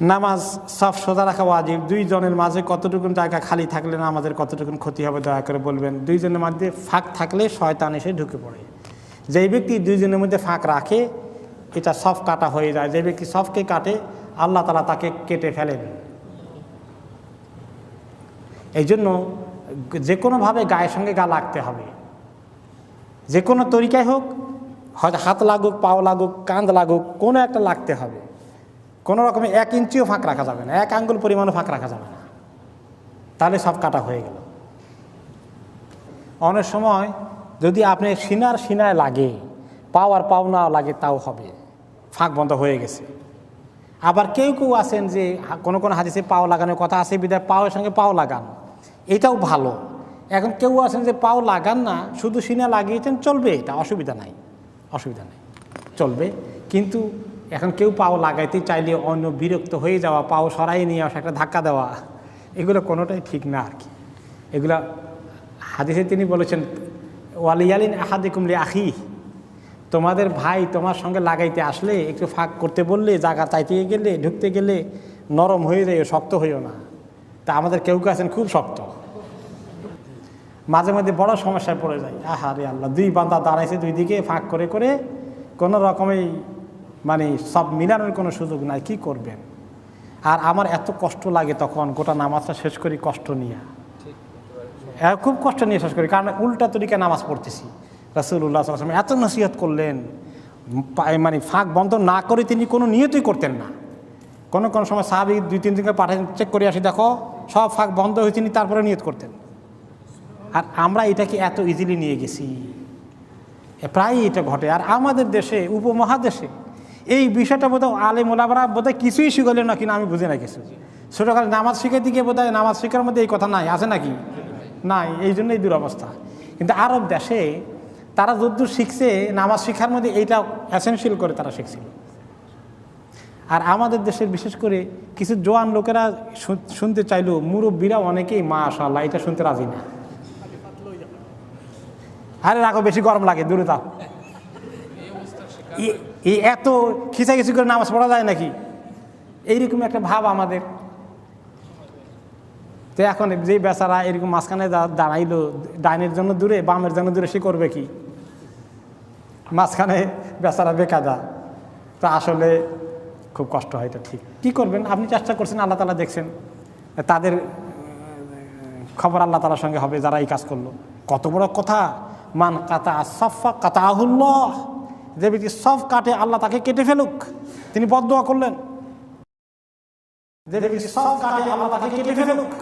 নামাজ সব সোজা রাখা ওয়াজিব। দুইজনের মাঝে কতটুকুন জায়গা খালি থাকলে নামাজের কতটুকুন ক্ষতি হবে দয়া করে বলবেন। দুইজনের মধ্যে ফাঁক থাকলে শয়তান এসে ঢুকে পড়ে। যেই ব্যক্তি দুইজনের মধ্যে ফাঁক রাখে, এটা সব কাটা হয়ে যায়। যে ব্যক্তি সবকে কাটে, আল্লাহ তালা তাকে কেটে ফেলেন। এই জন্য যে কোনোভাবে গায়ের সঙ্গে গা লাগতে হবে। যে কোনো তরিকায় হোক হয়তো হাত লাগুক, পাও লাগুক, কাঁধ লাগুক, কোনো একটা লাগতে হবে। কোনো রকমের এক ইঞ্চিও ফাঁক রাখা যাবে না, এক আঙ্গুল পরিমাণও ফাঁক রাখা যাবে না। তাহলে সব কাটা হয়ে গেল। অনেক সময় যদি আপনি সিনার সিনায় লাগে পাও আর পাও না লাগে, তাও হবে। ফাঁক বন্ধ হয়ে গেছে। আবার কেউ কেউ আছেন যে, কোনো কোনো হাদিসে পাও লাগানোর কথা আছে বিদায় পাওয়ের সঙ্গে পাও লাগান। এটাও ভালো। এখন কেউ আছেন যে পাও লাগান না, শুধু সিনা লাগিয়েছেন, চলবে এটা, অসুবিধা নাই, অসুবিধা নেই, চলবে। কিন্তু এখন কেউ পাও লাগাইতে চাইলে অন্য বিরক্ত হয়ে যাওয়া, পাও সরাই নিয়ে আসা একটা ধাক্কা দেওয়া, এগুলো কোনোটাই ঠিক না আর কি। এগুলা হাদিসে তিনি বলেছেন ওয়ালিয়ালিন আহাদিকুমলি আখি তোমাদের ভাই তোমার সঙ্গে লাগাইতে আসলে একটু ফাঁক করতে বললে জায়গা চাইতে গেলে, ঢুকতে গেলে নরম হয়ে যায় শক্ত হইও না। তা আমাদের কেউ কেউ আছেন খুব শক্ত। মাঝে মাঝে বড় সমস্যায় পড়ে যায়। আহা রে আল্লাহ, দুই বান্দা দাঁড়াইছে দুই দিকে ফাঁক করে করে কোনো রকমেই মানে সব মিলানোর কোনো সুযোগ নাই, কি করবেন? আর আমার এত কষ্ট লাগে তখন, গোটা নামাজটা শেষ করি কষ্ট নিয়ে। হ্যাঁ খুব কষ্ট নিয়ে শেষ করি, কারণ উল্টা তরিকা নামাজ পড়তেছি। রাসুল্লাহ সাল্লাম এত নসিহত করলেন মানে ফাঁক বন্ধ না করে তিনি কোনো নিয়তই করতেন না। কোনো কোনো সময় স্বাভাবিক দুই, তিন দিনকে পাঠান চেক করে আসি, দেখো, সব ফাঁক বন্ধ হয়ে তিনি তারপরে নিয়ত করতেন। আর আমরা এটাকে এত ইজিলি নিয়ে গেছি। প্রায়ই এটা ঘটে। আর আমাদের দেশে, উপমহাদেশে এই বিষয়টা বোধহয় আলে মোলাবারা বোধহয় কিছুই শিখলেন না কিনা আমি বুঝি না কিছু। ছোটোকালে নামাজ শিখে দিকে বোধহয় নামাজ শিখার মধ্যে এই কথা নাই আছে নাকি? নাই এই জন্যই দুরবস্থা। কিন্তু আরব দেশে তারা যদ্দূর শিখছে নামাজ শিখার মধ্যে এইটা অ্যাসেন্সিয়াল করে তারা শিখছিল। আর আমাদের দেশের বিশেষ করে কিছু জোয়ান লোকেরা শুনতে চাইলেও মুরব্বীরা অনেকেই মা আশাল্লাহ এটা শুনতে রাজি না। আরে রাখো বেশি গরম লাগে দূরে তাও এ- এই এত খিচাখিচি করে নামাজ পড়া যায় নাকি? এইরকম একটা ভাব আমাদের। তো এখন যে বেচারা এরকম মাঝখানে দাঁড়াইলো, ডাইনের জন্য দূরে, বামের জন্য দূরে, সে করবে কি? মাঝখানে বেচারা বেকাদা তো আসলে খুব কষ্ট হয় এটা ঠিক। কী করবেন? আপনি চেষ্টা করছেন, আল্লাহ তালা দেখছেন। তাদের খবর আল্লাহ তালার সঙ্গে হবে যারা এই কাজ করল। কত বড় কথা। মান কাতা সফা কাতা আহুল্লাহ যে ব্যক্তি সব কাটে, আল্লাহ তাকে কেটে ফেলুক। তিনি বদোয়া করলেন। যে ব্যক্তি সব কাটে, আল্লাহ তাকে কেটে ফেলুক।